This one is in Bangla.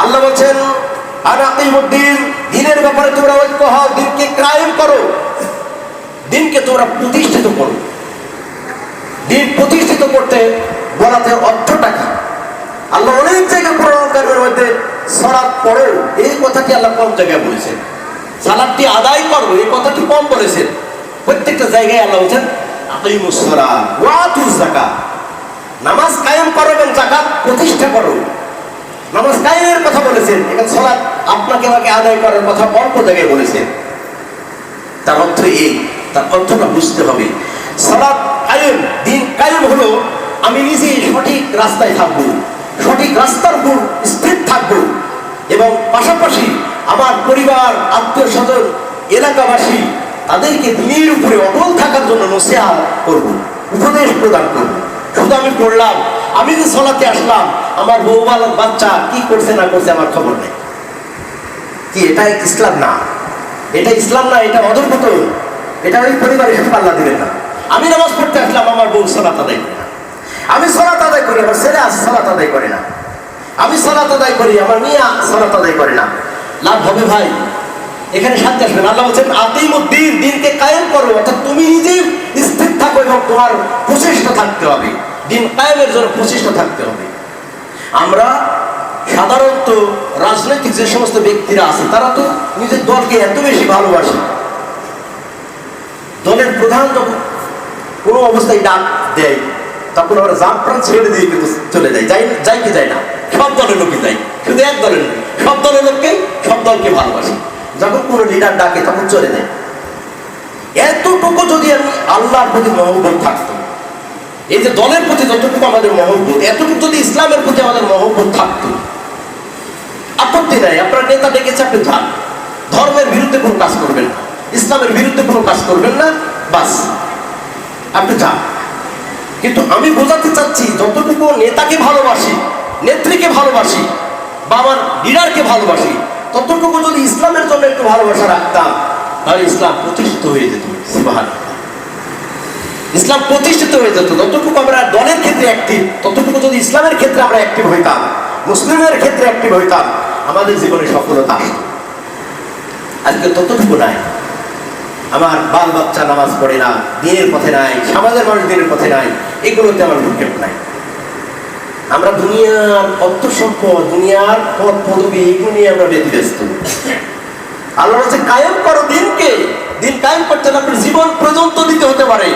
আল্লাহ বলছেন দিনের ব্যাপারে তোমরা ঐক্য হও দিনকে ক্রাইম করো। দিনকে তোমরা প্রতিষ্ঠিত করো। দিন প্রতিষ্ঠিত করতে বলাতে অর্থটা কি আল্লাহ অনেক জায়গায় প্রণয়নের মধ্যে সরাত পড়ো। এই কথাটি আল্লাহ কম জায়গায় বলেছেন? সালাদটি আদায় করো, এই কথাটি কম বলেছেন। প্রত্যেকটা জায়গায় আল্লাহ বলছেন, আকিমুস সালাত, ওয়া আতুজ নামাজ কায়েম করো এবং জাকাত প্রতিষ্ঠা করো। নামাজ কথা বলেছেন। এখানে সলাৎ আপনাকে আমাকে আদায় করার কথা অল্প জায়গায় বলেছেন। তার অর্থ এই, তার অর্থটা বুঝতে হবে। সালাত কায়েম, দিন কায়েম হলো আমি নিজে সঠিক রাস্তায় থাকব, সঠিক রাস্তার উপর স্থির থাকব এবং পাশাপাশি আমার পরিবার আত্মীয় স্বজন এলাকাবাসী, তাদেরকে দিনের উপরে অটল থাকার জন্য নসিহা করব, উপদেশ প্রদান করব। শুধু আমি পড়লাম, আমি যে সলাতে আসলাম আমার বউ বাচ্চা কি করছে না করছে আমার খবর নেই। কি, এটা ইসলাম না? এটা ইসলাম না, এটা অধর্মত এটা ওই পরিবারের সাথে পাল্লা দিবেন না। আমি নামাজ পড়তে আসলাম, আমার বউ সলাত আদায় করে না। আমি সলাত আদায় করি, আমার ছেলে আজ সলাত আদায় করে না। আমি সলাত আদায় করি, আমার মেয়ে সলাত আদায় করে না। লাভ হবে ভাই, এখানে শান্তি আসবেন আল্লাহ বলছেন, আতিমুদ্দিন, দিনকে কায়েম করো, অর্থাৎ তুমি নিজে স্থির থাকো এবং তোমার প্রচেষ্টা থাকতে হবে। দিন কায়েমের জন্য প্রচেষ্টা থাকতে হবে। আমরা সাধারণত রাজনৈতিক যে সমস্ত ব্যক্তিরা আছে, তারা তো নিজের দলকে এত বেশি ভালোবাসে। দলের প্রধান যখন কোনো অবস্থায় ডাক দেয়, তখন আমরা জাম প্রাণ ছেড়ে দিয়ে কিন্তু চলে যায় যাই যাই কি যায় না। সব দলের লোকই যায়। শুধু এক দলের সব দলের লোককে সব দলকে ভালোবাসে। যখন কোনো লিডার ডাকে, তখন চলে যায়। এতটুকু যদি আমি আল্লাহর প্রতি মহব্বত থাকতো এই যে দলের প্রতি যতটুকু আমাদের মহব্বত, এতটুকু যদি ইসলামের প্রতি আমাদের মহব্বত থাকতো, আপত্তি নাই। আপনার নেতা ডেকেছে, আপনি যান। ধর্মের বিরুদ্ধে কোনো কাজ করবেন না। ইসলামের বিরুদ্ধে কোনো কাজ করবেন না, বাস। আপনি যান। কিন্তু আমি বোঝাতে চাচ্ছি, যতটুকু নেতাকে ভালোবাসি, নেত্রীকে ভালোবাসি, বা আমার লিডারকে ভালোবাসি, ততটুকু যদি ইসলামের জন্য একটু ভালোবাসা রাখতাম, তাহলে ইসলাম প্রতিষ্ঠিত হয়ে যেত সিবাহান ইসলাম প্রতিষ্ঠিত হয়ে যেত, যতটুকু আমরা দলের ক্ষেত্রে অ্যাক্টিভ ততটুকু যদি ইসলামের ক্ষেত্রে আমরা অ্যাক্টিভ হইতাম, মুসলিমের ক্ষেত্রে অ্যাক্টিভ হইতাম, আমাদের জীবনে সফলতা আজকে ততটুকু নাই। আমার বাল বাচ্চা নামাজ পড়ে না, দিনের পথে নাই, সমাজের মানুষ দিনের পথে নাই, এগুলোতে আমার ভূক্ষেপ নাই। আমরা দুনিয়ার অর্থ সম্পদ, দুনিয়ার পদ পদবি, এগুলো নিয়ে আমরা ব্যতিব্যস্ত। আল্লাহ কায়েম করো দিনকে। দিন কায়েম করতে আপনার জীবন পর্যন্ত দিতে হতে পারে।